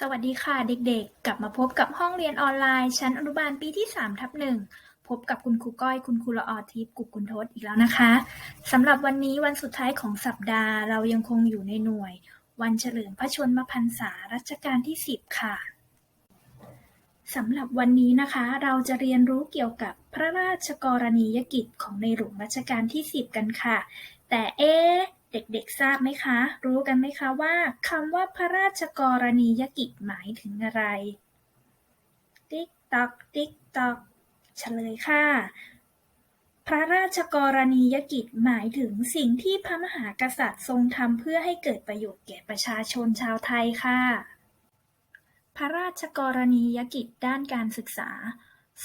สวัสดีค่ะเด็กๆ กลับมาพบกับห้องเรียนออนไลน์ ชั้นอนุบาลปีที่3ทับหนึ่งพบกับคุณครูก้อยคุณครูละออทิพย์กุกกุลทศอีกแล้วนะคะสำหรับวันนี้วันสุดท้ายของสัปดาห์ เรายังคงอยู่ในหน่วย วันเฉลิมพระชนมพรรษารัชกาลที่ 10 ค่ะสำหรับวันนี้นะคะ เราจะเรียนรู้เกี่ยวกับพระราชกรณียกิจของในหลวงรัชกาลที่ 10 กันค่ะ แต่เอ๊ เด็กๆทราบไหมคะ รู้กันไหมคะว่าคำว่าพระราชกรณียกิจหมายถึงอะไร ติ๊กตอก ติ๊กตอกเฉลยค่ะ พระราชกรณียกิจหมายถึงสิ่งที่พระมหากษัตริย์ทรงทำเพื่อให้เกิดประโยชน์แก่ประชาชนชาวไทยค่ะ พระราชกรณียกิจด้านการศึกษา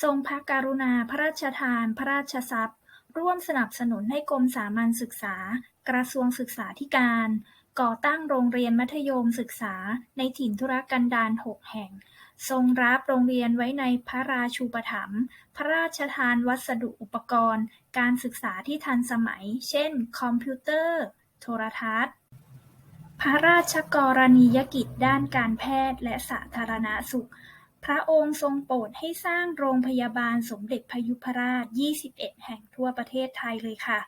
ทรงพระกรุณาพระราชทาน พระราชทรัพย์ ร่วมสนับสนุนให้กรมสามัญศึกษา กระทรวงศึกษาธิการ ก่อตั้งโรงเรียนมัธยมศึกษาในถิ่นทุรกันดารหกแห่ง ทรงรับโรงเรียนไว้ในพระราชูปถัมภ์พระราชทานวัสดุอุปกรณ์ การศึกษาที่ทันสมัย เช่น คอมพิวเตอร์ โทรทัศน์ พระราชกรณียกิจด้านการแพทย์และสาธารณสุข พระองค์ทรงโปรดให้สร้างโรงพยาบาลสมเด็จพยุพราช 21 แห่งทั่วประเทศไทยเลยค่ะ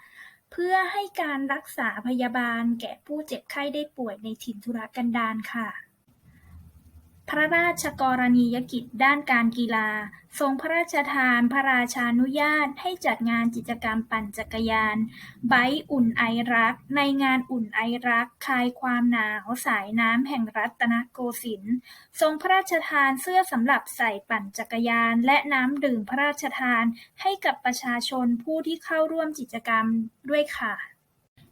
เพื่อให้การรักษาพยาบาลแก่ผู้เจ็บไข้ได้ป่วยในถิ่นทุรกันดารค่ะ พระราชกรณียกิจด้านการกีฬา ทรงพระราชทานพระราชานุญาตให้จัดงานกิจกรรมปั่นจักรยาน ไบค์อุ่นไอรัก ในงานอุ่นไอรัก คลายความหนาวสายน้ำแห่งรัตนโกสินทร์ ทรงพระราชทานเสื้อสำหรับใส่ปั่นจักรยาน และน้ำดื่มพระราชทานให้กับประชาชนผู้ที่เข้าร่วมกิจกรรมด้วยค่ะ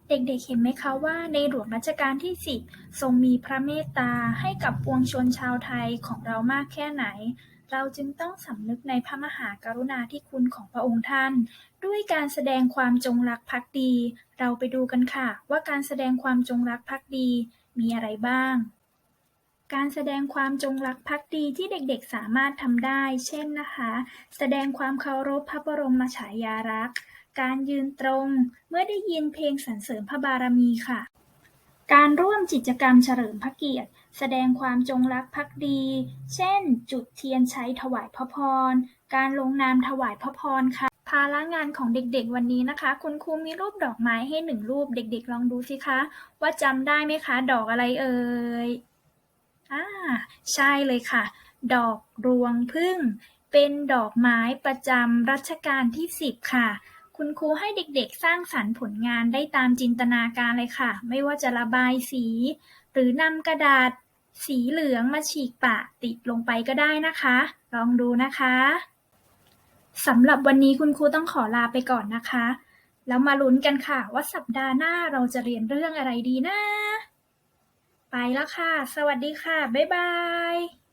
เด็กๆ เห็นไหมคะว่าในหลวงรัชกาลที่ 10 ทรงมีพระเมตตาให้กับปวงชนชาวไทยของเรามากแค่ไหน เราจึงต้องสำนึกในพระมหากรุณาธิคุณของพระองค์ท่าน ด้วยการแสดงความจงรักภักดี เราไปดูกันค่ะ ว่าการแสดงความจงรักภักดีมีอะไรบ้าง การแสดงความจงรักภักดีที่เด็กๆสามารถทำได้ เช่นนะคะ แสดงความเคารพพระบรมฉายาลักษณ์ การยืนตรงเมื่อได้ยินเพลงสรรเสริญพระบารมีค่ะ การร่วมกิจกรรมเฉลิมพระเกียรติ แสดงความจงรักภักดี เช่น จุดเทียนใชัยถวายพระพร การลงนามถวายพระพรค่ะภาระงานของเด็กๆวันนี้นะคะ คุณครูมีรูปดอกไม้ให้หนึ่งรูปเด็กๆ ลองดูสิคะ ว่าจำได้ไหมคะ ดอกอะไรเอ่ย อ่าใช่เลยค่ะ ดอกรวงผึ้งเป็นดอกไม้ประจำรัชกาลที่ 10 ค่ะ คุณครูให้เด็กๆ สร้างสรรค์ผลงานได้ตามจินตนาการเลยค่ะ ไม่ว่าจะระบายสี หรือนำกระดาษ สีเหลืองมาฉีกปะติดลงไปก็ได้นะคะ ลองดูนะคะสำหรับวันนี้คุณครูต้องขอลาไปก่อนนะคะ แล้วมาลุ้นกันค่ะว่าสัปดาห์หน้าเราจะเรียนเรื่องอะไรดีนะ ไปแล้วค่ะ สวัสดีค่ะ บ๊ายบาย